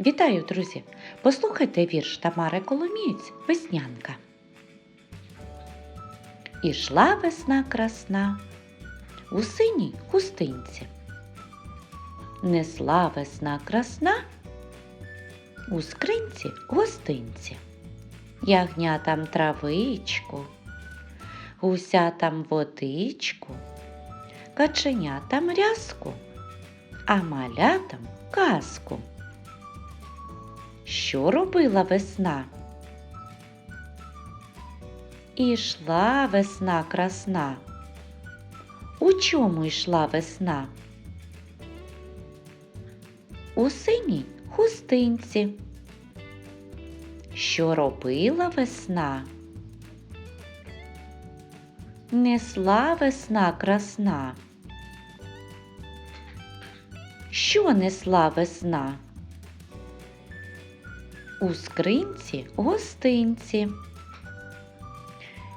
Вітаю, друзі! Послухайте вірш Тамари Коломієць Веснянка. Ішла весна красна у синій хустинці. Несла весна красна у скринці гостинці. Ягнятам травичку, гусятам водичку, каченятам рязку, а малятам казку. Що робила весна? Ішла весна красна. У чому йшла весна? У синій хустинці. Що робила весна? Несла весна красна. Що несла весна? У скринці гостинці.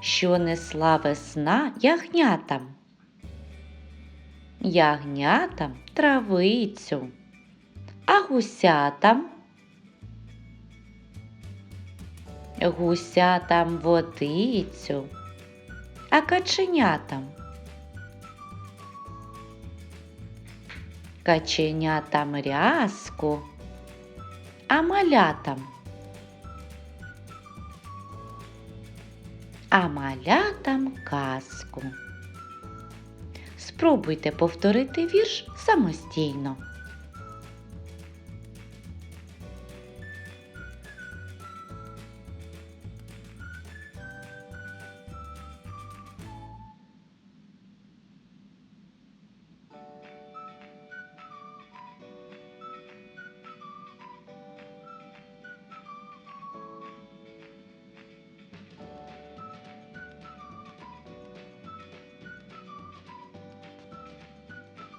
Що несла весна ягнятам? Ягнятам травицю, а гусятам? Гусятам водицю, а каченятам? Каченятам рязку, а малятам? А малятам казку. Спробуйте повторити вірш самостійно.